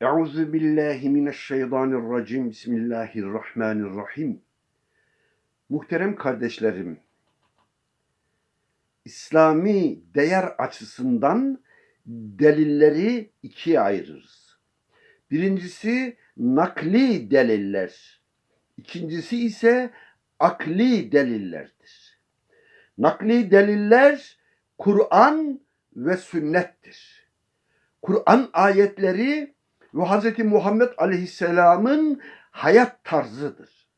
Euzu billahi mineşşeytanirracim. Bismillahirrahmanirrahim. Muhterem kardeşlerim, İslami değer açısından delilleri ikiye ayırırız. Birincisi nakli deliller. İkincisi ise akli delillerdir. Nakli deliller Kur'an ve sünnettir. Kur'an ayetleri ve Hz. Muhammed Aleyhisselam'ın hayat tarzıdır.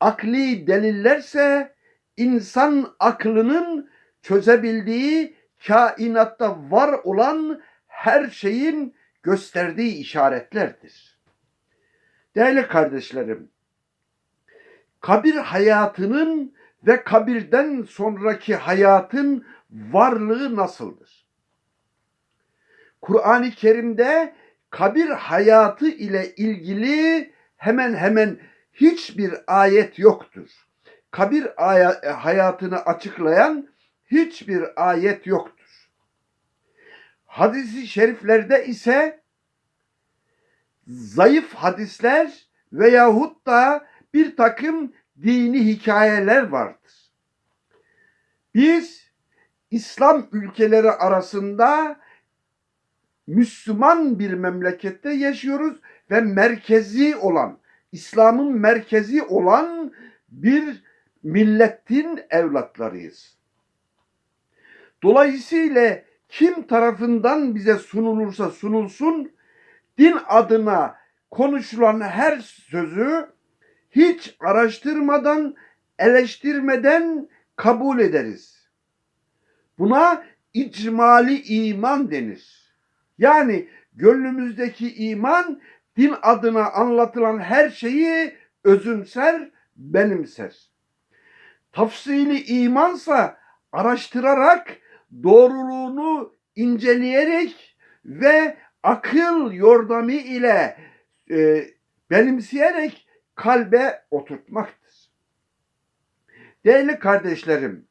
Akli delillerse insan aklının çözebildiği kainatta var olan her şeyin gösterdiği işaretlerdir. Değerli kardeşlerim, kabir hayatının ve kabirden sonraki hayatın varlığı nasıldır? Kur'an-ı Kerim'de kabir hayatı ile ilgili hemen hemen hiçbir ayet yoktur. Kabir hayatını açıklayan hiçbir ayet yoktur. Hadisi şeriflerde ise zayıf hadisler veyahut da bir takım dini hikayeler vardır. Biz İslam ülkeleri arasında Müslüman bir memlekette yaşıyoruz ve merkezi olan, İslam'ın merkezi olan bir milletin evlatlarıyız. Dolayısıyla kim tarafından bize sunulursa sunulsun, din adına konuşulan her sözü hiç araştırmadan, eleştirmeden kabul ederiz. Buna icmali iman denir. Yani gönlümüzdeki iman din adına anlatılan her şeyi özümser, benimser. Tafsili imansa araştırarak, doğruluğunu inceleyerek ve akıl yordamı ile e, benimseyerek kalbe oturtmaktır. Değerli kardeşlerim,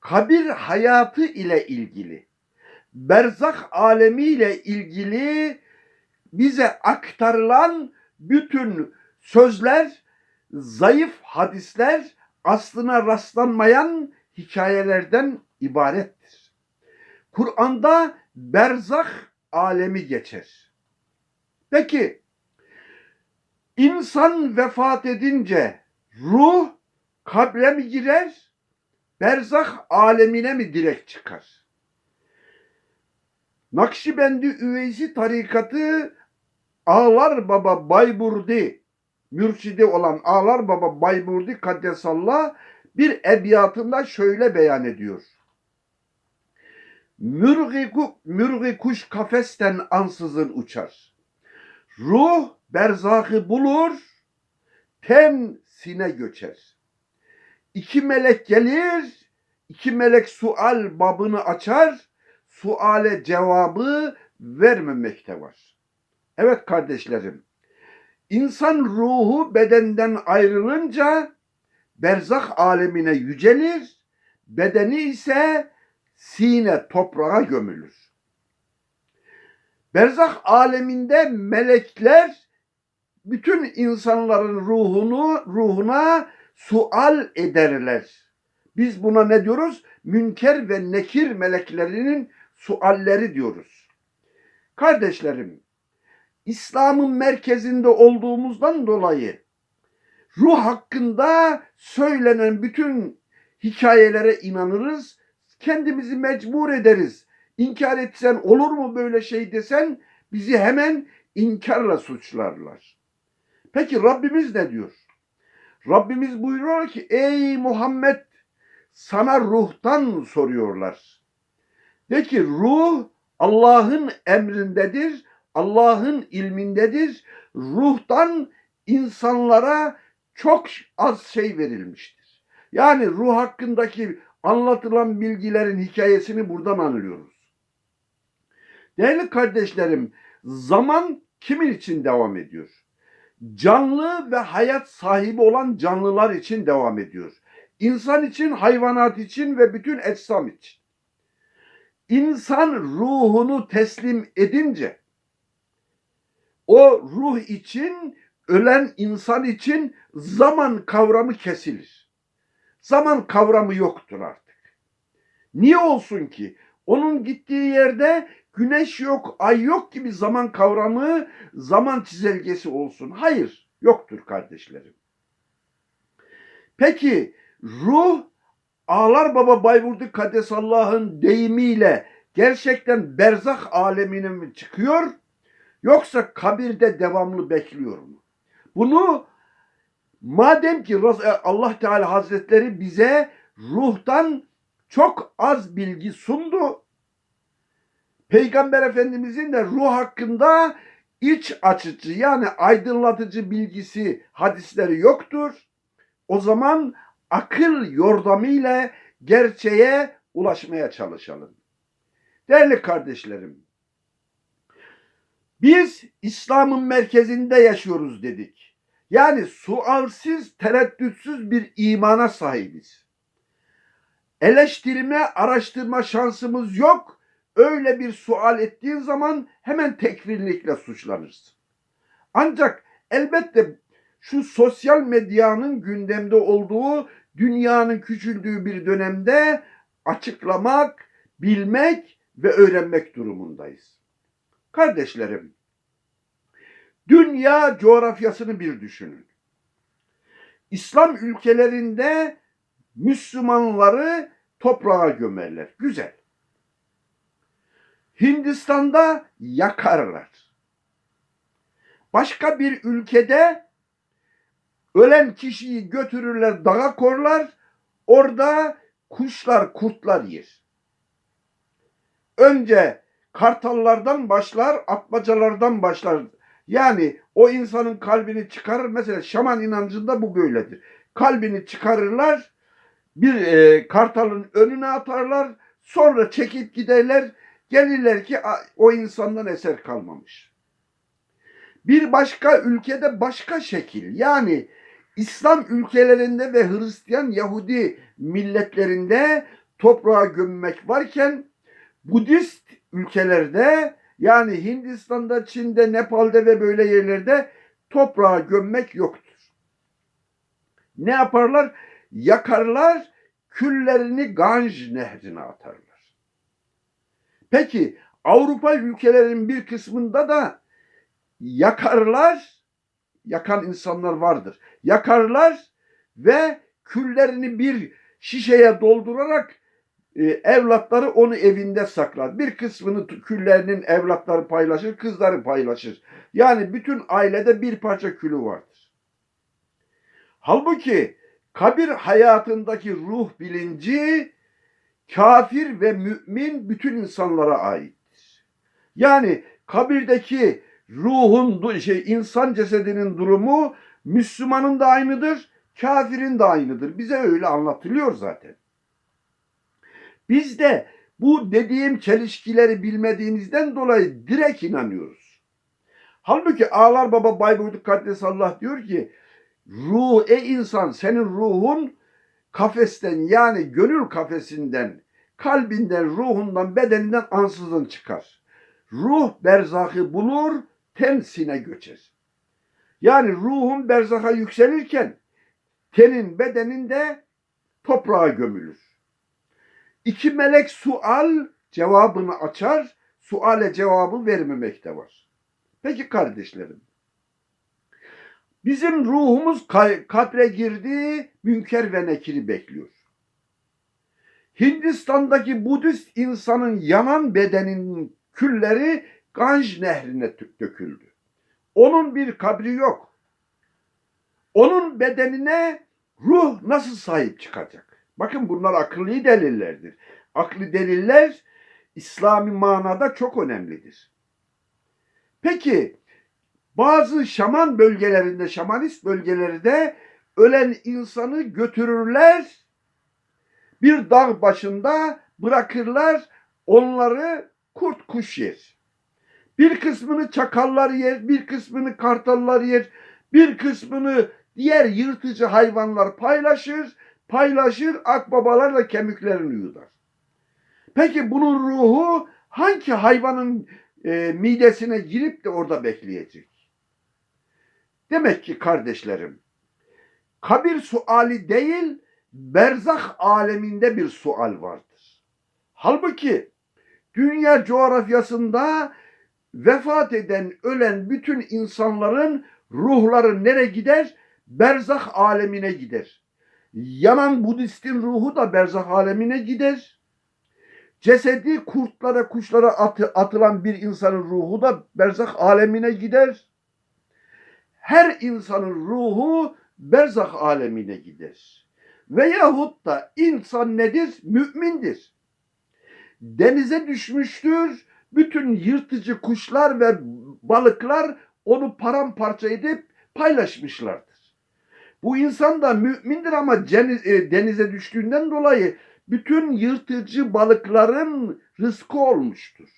kabir hayatı ile ilgili, berzak alemi ile ilgili bize aktarılan bütün sözler, zayıf hadisler aslına rastlanmayan hikayelerden ibarettir. Kur'an'da berzak alemi geçer. Peki insan vefat edince ruh kabre mi girer, berzak alemine mi direkt çıkar? Nakşibendi Üveysi tarikatı Ağlar Baba Bayburdi mürşidi olan Ağlar Baba Bayburdi Kaddesallah bir ebiyatında şöyle beyan ediyor. Mürgi, mürgi kuş kafesten ansızın uçar. Ruh berzahı bulur, ten sine göçer. İki melek gelir, iki melek sual babını açar, suale cevabı vermemekte var. Evet kardeşlerim, insan ruhu bedenden ayrılınca berzah alemine yücelir, bedeni ise sine toprağa gömülür. Berzah aleminde melekler bütün insanların ruhunu ruhuna sual ederler. Biz buna ne diyoruz? Münker ve nekir meleklerinin sualleri diyoruz. Kardeşlerim, İslam'ın merkezinde olduğumuzdan dolayı ruh hakkında söylenen bütün hikayelere inanırız. Kendimizi mecbur ederiz. İnkar etsen olur mu böyle şey desen bizi hemen inkarla suçlarlar. Peki Rabbimiz ne diyor? Rabbimiz buyuruyor ki ey Muhammed sana ruhtan soruyorlar. De ki ruh Allah'ın emrindedir, Allah'ın ilmindedir. Ruhtan insanlara çok az şey verilmiştir. Yani ruh hakkındaki anlatılan bilgilerin hikayesini buradan anlıyoruz. Değerli kardeşlerim, zaman kimin için devam ediyor? Canlı ve hayat sahibi olan canlılar için devam ediyor. İnsan için, hayvanat için ve bütün eczam için. İnsan ruhunu teslim edince o ruh için, ölen insan için zaman kavramı kesilir. Zaman kavramı yoktur artık. Niye olsun ki? Onun gittiği yerde güneş yok, ay yok gibi zaman kavramı, zaman çizelgesi olsun. Hayır, yoktur kardeşlerim. Peki ruh Ağlar Baba Bayburdu Kadesallah'ın deyimiyle gerçekten berzah alemine mi çıkıyor yoksa kabirde devamlı bekliyor mu? Bunu madem ki Allah Teala Hazretleri bize ruhtan çok az bilgi sundu. Peygamber Efendimizin de ruh hakkında iç açıcı yani aydınlatıcı bilgisi hadisleri yoktur. O zaman akıl yordamıyla gerçeğe ulaşmaya çalışalım. Değerli kardeşlerim, biz İslam'ın merkezinde yaşıyoruz dedik. Yani sualsiz, tereddütsüz bir imana sahibiz. Eleştirme, araştırma şansımız yok. Öyle bir sual ettiğin zaman hemen tekfirlikle suçlanırsın. Ancak elbette şu sosyal medyanın gündemde olduğu, dünyanın küçüldüğü bir dönemde açıklamak, bilmek ve öğrenmek durumundayız. Kardeşlerim, dünya coğrafyasını bir düşünün. İslam ülkelerinde Müslümanları toprağa gömerler. Güzel. Hindistan'da yakarlar. Başka bir ülkede ölen kişiyi götürürler dağa korlar. Orada kuşlar, kurtlar yer. Önce kartallardan başlar, atmacalardan başlar. Yani o insanın kalbini çıkarır. Mesela şaman inancında bu böyledir. Kalbini çıkarırlar, bir e, kartalın önüne atarlar, sonra çekip giderler. Gelirler ki o insandan eser kalmamış. Bir başka ülkede başka şekil. Yani İslam ülkelerinde ve Hristiyan Yahudi milletlerinde toprağa gömmek varken Budist ülkelerde yani Hindistan'da, Çin'de, Nepal'de ve böyle yerlerde toprağa gömmek yoktur. Ne yaparlar? Yakarlar, küllerini Ganj nehrine atarlar. Peki Avrupa ülkelerinin bir kısmında da yakarlar, yakan insanlar vardır. Yakarlar ve küllerini bir şişeye doldurarak e, evlatları onu evinde saklar. Bir kısmını küllerinin evlatları paylaşır, kızları paylaşır. Yani bütün ailede bir parça külü vardır. Halbuki kabir hayatındaki ruh bilinci kafir ve mümin bütün insanlara aittir. Yani kabirdeki ruhun şey insan cesedinin durumu Müslümanın da aynıdır, kafirin de aynıdır. Bize öyle anlatılıyor zaten. Biz de bu dediğim çelişkileri bilmediğimizden dolayı direkt inanıyoruz. Halbuki Ağlar Baba Bayburdu Allah diyor ki ruh e insan senin ruhun kafesten yani gönül kafesinden, kalbinden, ruhundan, bedeninden ansızın çıkar. Ruh berzahı bulur, tensine göçer. Yani ruhun berzaha yükselirken tenin bedeninde toprağa gömülür. İki melek sual cevabını açar, suale cevabı vermemekte var. Peki kardeşlerim, bizim ruhumuz kabre girdi, münker ve nekiri bekliyor. Hindistan'daki Budist insanın yanan bedeninin külleri Ganj nehrine döküldü. Onun bir kabri yok. Onun bedenine ruh nasıl sahip çıkacak? Bakın bunlar akıllı delillerdir. Aklı deliller İslami manada çok önemlidir. Peki bazı şaman bölgelerinde, şamanist bölgelerinde ölen insanı götürürler. Bir dağ başında bırakırlar. Onları kurt kuş yer. Bir kısmını çakallar yer, bir kısmını kartallar yer, bir kısmını diğer yırtıcı hayvanlar paylaşır paylaşır, akbabalarla kemiklerini yudar. Peki bunun ruhu hangi hayvanın e, midesine girip de orada bekleyecek? Demek ki kardeşlerim, kabir suali değil, berzah aleminde bir sual vardır. Halbuki dünya coğrafyasında vefat eden, ölen bütün insanların ruhları nereye gider? Berzah alemine gider. Yanan Budistin ruhu da berzah alemine gider. Cesedi kurtlara, kuşlara atı, atılan bir insanın ruhu da berzah alemine gider. Her insanın ruhu berzah alemine gider. Veyahut da insan nedir? Mümindir. Denize düşmüştür. Bütün yırtıcı kuşlar ve balıklar onu paramparça edip paylaşmışlardır. Bu insan da mümindir ama e, denize düştüğünden dolayı bütün yırtıcı balıkların rızkı olmuştur.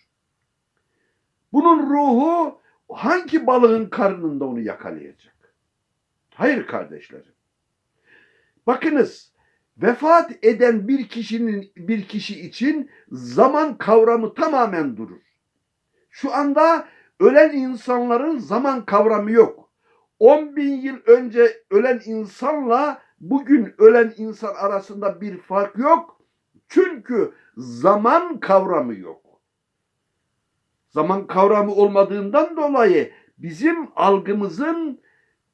Bunun ruhu hangi balığın karnında onu yakalayacak? Hayır kardeşlerim. Bakınız vefat eden bir kişinin bir kişi için zaman kavramı tamamen durur. Şu anda ölen insanların zaman kavramı yok. 10 bin yıl önce ölen insanla bugün ölen insan arasında bir fark yok. Çünkü zaman kavramı yok. Zaman kavramı olmadığından dolayı bizim algımızın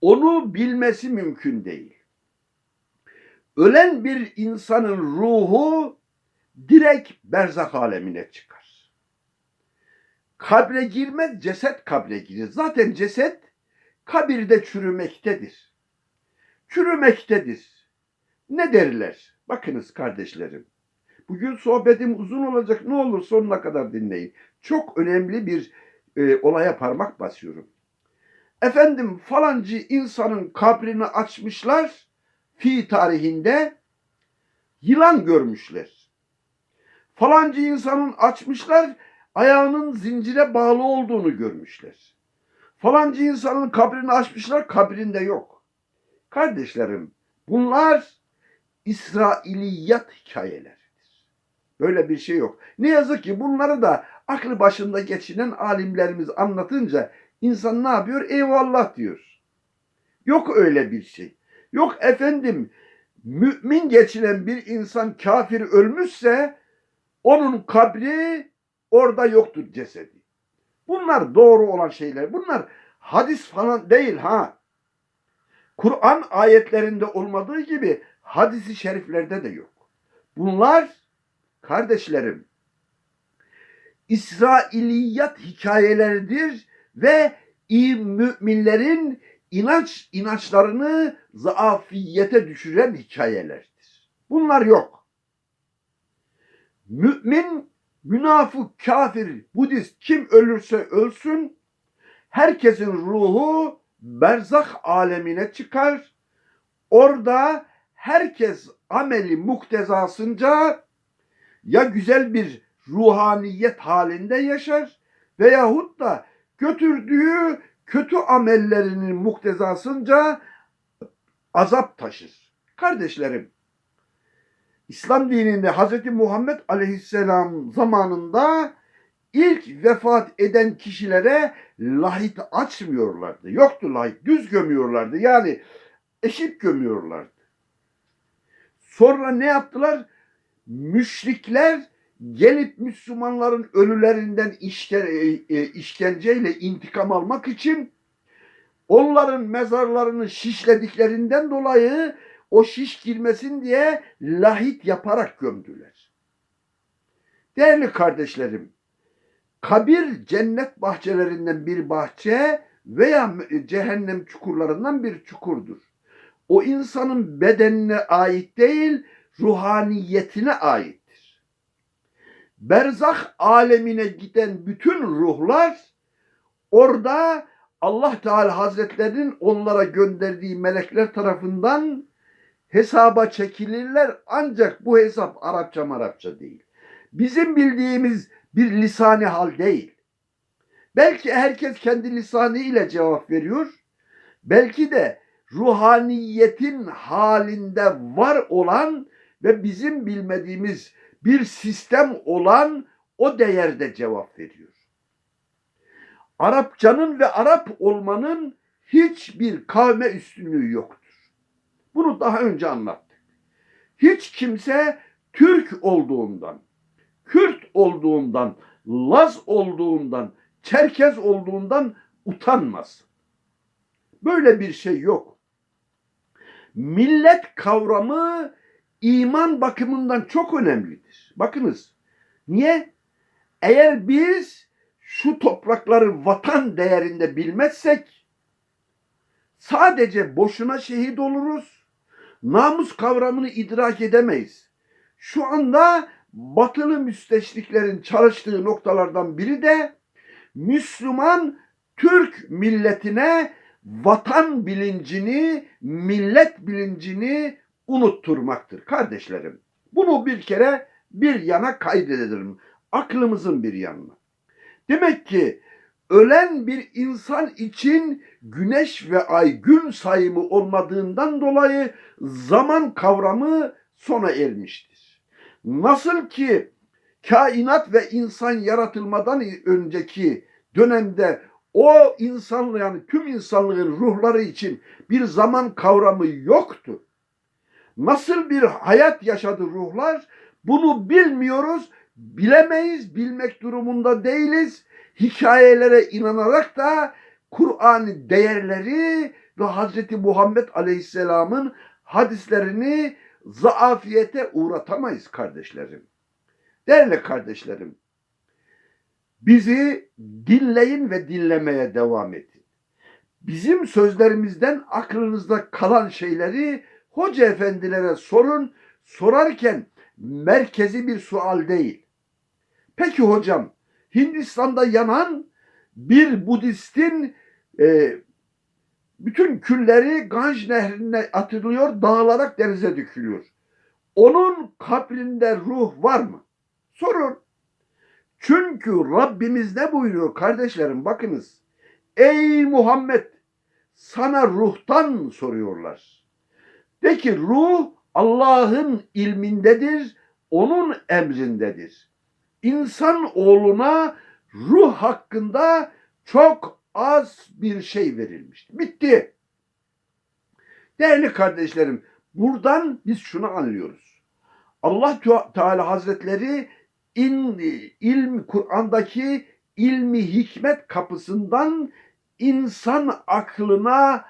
onu bilmesi mümkün değil. Ölen bir insanın ruhu direkt berzak alemine çıkar. Kabre girmez, ceset kabre girer. Zaten ceset kabirde çürümektedir. Çürümektedir. Ne derler? Bakınız kardeşlerim. Bugün sohbetim uzun olacak. Ne olur sonuna kadar dinleyin. Çok önemli bir e, olaya parmak basıyorum. Efendim falancı insanın kabrini açmışlar. Fi tarihinde yılan görmüşler. Falancı insanın açmışlar ayağının zincire bağlı olduğunu görmüşler. Falancı insanın kabrini açmışlar kabrinde yok. Kardeşlerim bunlar İsrailiyat hikayeleridir. Böyle bir şey yok. Ne yazık ki bunları da aklı başında geçinen alimlerimiz anlatınca insan ne yapıyor? Eyvallah diyor. Yok öyle bir şey. Yok efendim mümin geçinen bir insan kafir ölmüşse onun kabri orada yoktur cesedi. Bunlar doğru olan şeyler. Bunlar hadis falan değil ha. Kur'an ayetlerinde olmadığı gibi hadisi şeriflerde de yok. Bunlar kardeşlerim İsrailiyat hikayeleridir ve müminlerin inanç inançlarını zaafiyete düşüren hikayelerdir. Bunlar yok. Mümin, münafık, kafir, Budist kim ölürse ölsün herkesin ruhu berzah alemine çıkar. Orada herkes ameli muktezasınca ya güzel bir ruhaniyet halinde yaşar veyahut da götürdüğü kötü amellerinin muktezasınca azap taşır. Kardeşlerim, İslam dininde Hz. Muhammed Aleyhisselam zamanında ilk vefat eden kişilere lahit açmıyorlardı. Yoktu lahit, düz gömüyorlardı. Yani eşit gömüyorlardı. Sonra ne yaptılar? Müşrikler gelip Müslümanların ölülerinden e, e, işkenceyle intikam almak için onların mezarlarını şişlediklerinden dolayı o şiş girmesin diye lahit yaparak gömdüler. Değerli kardeşlerim, kabir cennet bahçelerinden bir bahçe veya cehennem çukurlarından bir çukurdur. O insanın bedenine ait değil, ruhaniyetine aittir. Berzah alemine giden bütün ruhlar orada Allah Teala Hazretlerinin onlara gönderdiği melekler tarafından hesaba çekilirler ancak bu hesap Arapça Marapça değil. Bizim bildiğimiz bir lisani hal değil. Belki herkes kendi lisanı ile cevap veriyor. Belki de ruhaniyetin halinde var olan ve bizim bilmediğimiz bir sistem olan o değerde cevap veriyor. Arapçanın ve Arap olmanın hiçbir kavme üstünlüğü yoktur. Bunu daha önce anlattık. Hiç kimse Türk olduğundan, Kürt olduğundan, Laz olduğundan, Çerkez olduğundan utanmaz. Böyle bir şey yok. Millet kavramı iman bakımından çok önemlidir. Bakınız. Niye? Eğer biz şu toprakları vatan değerinde bilmezsek sadece boşuna şehit oluruz. Namus kavramını idrak edemeyiz. Şu anda batılı müsteşriklerin çalıştığı noktalardan biri de Müslüman Türk milletine vatan bilincini, millet bilincini unutturmaktır kardeşlerim. Bunu bir kere bir yana kaydedelim. Aklımızın bir yanına. Demek ki ölen bir insan için güneş ve ay gün sayımı olmadığından dolayı zaman kavramı sona ermiştir. Nasıl ki kainat ve insan yaratılmadan önceki dönemde o insan yani tüm insanlığın ruhları için bir zaman kavramı yoktu. Nasıl bir hayat yaşadı ruhlar? Bunu bilmiyoruz, bilemeyiz, bilmek durumunda değiliz. Hikayelere inanarak da Kur'an değerleri ve Hazreti Muhammed Aleyhisselam'ın hadislerini zaafiyete uğratamayız kardeşlerim. Değerli kardeşlerim, bizi dinleyin ve dinlemeye devam edin. Bizim sözlerimizden aklınızda kalan şeyleri hoca efendilere sorun. Sorarken merkezi bir sual değil. Peki hocam, Hindistan'da yanan bir Budistin e, bütün külleri Ganj nehrine atılıyor, dağılarak denize dökülüyor. Onun kabrinde ruh var mı? Sorun. Çünkü Rabbimiz ne buyuruyor kardeşlerim bakınız. Ey Muhammed sana ruhtan soruyorlar. De ki ruh Allah'ın ilmindedir, onun emrindedir. İnsan oğluna ruh hakkında çok az bir şey verilmiş. Bitti. Değerli kardeşlerim, buradan biz şunu anlıyoruz. Allah Teala Hazretleri in, ilm Kur'an'daki ilmi hikmet kapısından insan aklına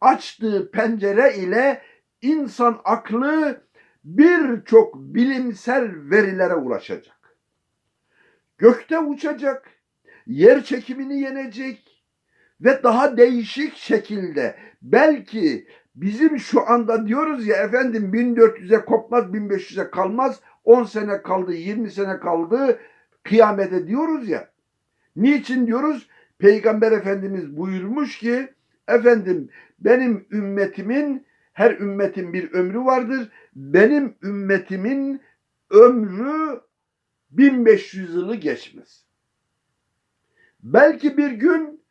açtığı pencere ile insan aklı birçok bilimsel verilere ulaşacak. Gökte uçacak, yer çekimini yenecek ve daha değişik şekilde belki bizim şu anda diyoruz ya efendim 1400'e kopmaz 1500'e kalmaz 10 sene kaldı 20 sene kaldı kıyamete diyoruz ya. Niçin diyoruz? Peygamber Efendimiz buyurmuş ki efendim benim ümmetimin her ümmetin bir ömrü vardır. Benim ümmetimin ömrü 1500 yılı geçmez. Belki bir gün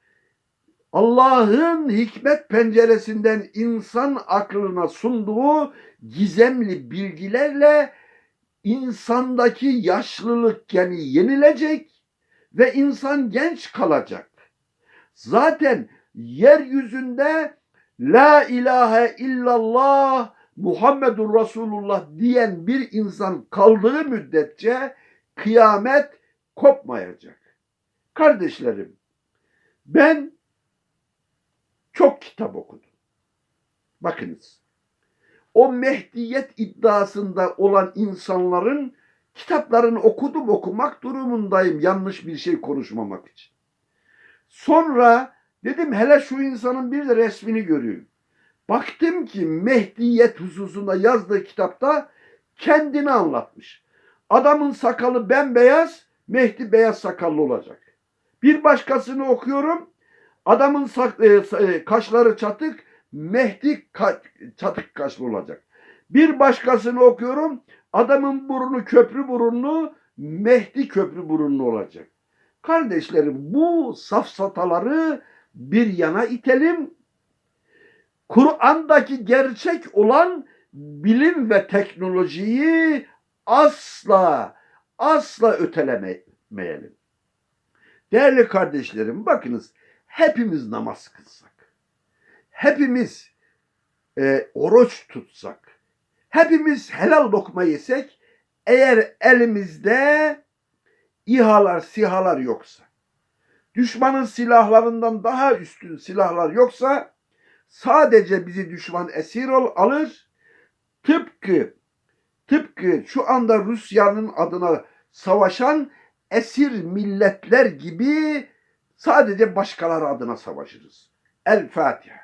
Allah'ın hikmet penceresinden insan aklına sunduğu gizemli bilgilerle insandaki yaşlılık yani yenilecek ve insan genç kalacak. Zaten yeryüzünde La ilahe illallah Muhammedur Resulullah diyen bir insan kaldığı müddetçe kıyamet kopmayacak. Kardeşlerim ben çok kitap okudum. Bakınız o Mehdiyet iddiasında olan insanların kitaplarını okudum okumak durumundayım yanlış bir şey konuşmamak için. Sonra dedim hele şu insanın bir de resmini göreyim. Baktım ki Mehdiyet hususunda yazdığı kitapta kendini anlatmış. Adamın sakalı bembeyaz, Mehdi beyaz sakallı olacak. Bir başkasını okuyorum. Adamın e, kaşları çatık, Mehdi çatık kaşlı olacak. Bir başkasını okuyorum. Adamın burnu köprü burunlu, Mehdi köprü burunlu olacak. Kardeşlerim bu safsataları bir yana itelim. Kur'an'daki gerçek olan bilim ve teknolojiyi asla asla ötelemeyelim. Değerli kardeşlerim bakınız hepimiz namaz kılsak. hepimiz e, oruç tutsak, hepimiz helal lokma yesek, eğer elimizde İHA'lar, SİHA'lar yoksa, düşmanın silahlarından daha üstün silahlar yoksa, sadece bizi düşman esir ol, alır, tıpkı tıpkı şu anda Rusya'nın adına savaşan esir milletler gibi sadece başkaları adına savaşırız. El Fatiha.